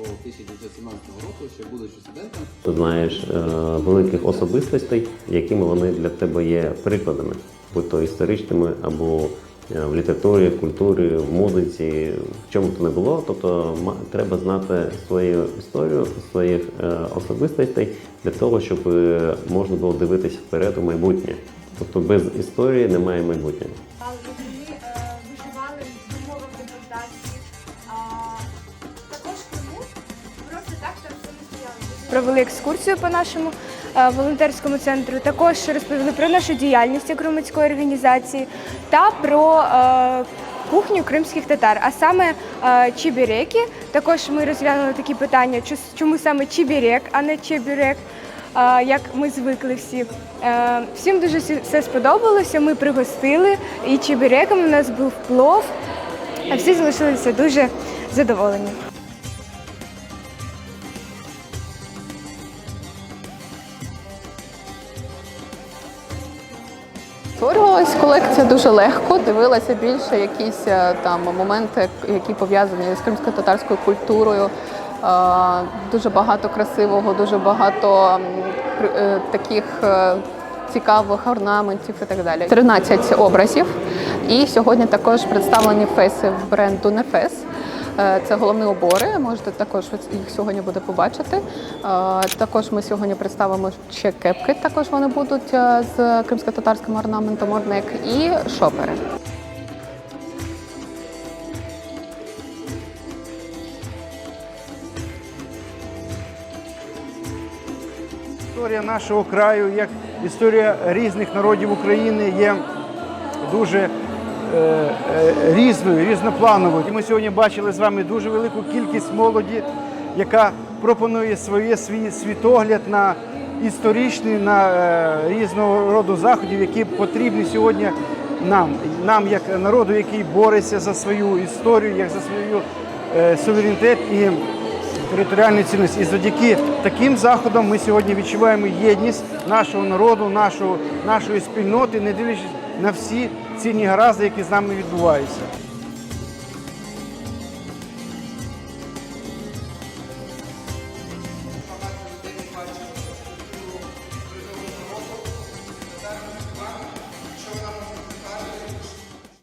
1917 року, ще будучи студентом, Ти знаєш е, великих особистостей, якими вони для тебе є прикладами, будь то історичними або е, в літературі, в культурі, в музиці, в чому то не було. Тобто треба знати свою історію, своїх е, особистостей для того, щоб можна було дивитися вперед у майбутнє. Тобто без історії немає майбутнього. Провели екскурсію по нашому е, волонтерському центру. Також розповіли про нашу діяльність як громадської організації та про е, кухню кримських татар, а саме е, чебіреки. Також ми розглянули такі питання, чому саме чебірек, а не чебірек. Як ми звикли всі. Всім дуже все сподобалося. Ми пригостили і чебіреком у нас був плов. А всі залишилися дуже задоволені. Створювалась колекція дуже легко, дивилася більше якісь е, там моменти, які пов'язані з кримсько-татарською культурою. Е, Дуже багато красивого, дуже багато е, таких цікавих орнаментів і так далі. 13 образів. І сьогодні також представлені феси бренду Нефес. Е, Це головні убори. Можете також їх сьогодні буде побачити. Е, Також ми сьогодні представимо ще кепки. Також вони будуть е, з кримсько-татарським орнаментом орнек і шопери. Історія нашого краю, як історія різних народів України, є дуже різною, різноплановою. І ми сьогодні бачили з вами дуже велику кількість молоді, яка пропонує своє свій світогляд на історичні, на е, різного роду заходів, які потрібні сьогодні нам, нам як народу, який бореться за свою історію, як за свою е, суверенітет і територіальну цінність. І завдяки таким заходам ми сьогодні відчуваємо єдність нашого народу, нашого, нашої спільноти, не дивлячись на всі ці негаразди, які з нами відбуваються.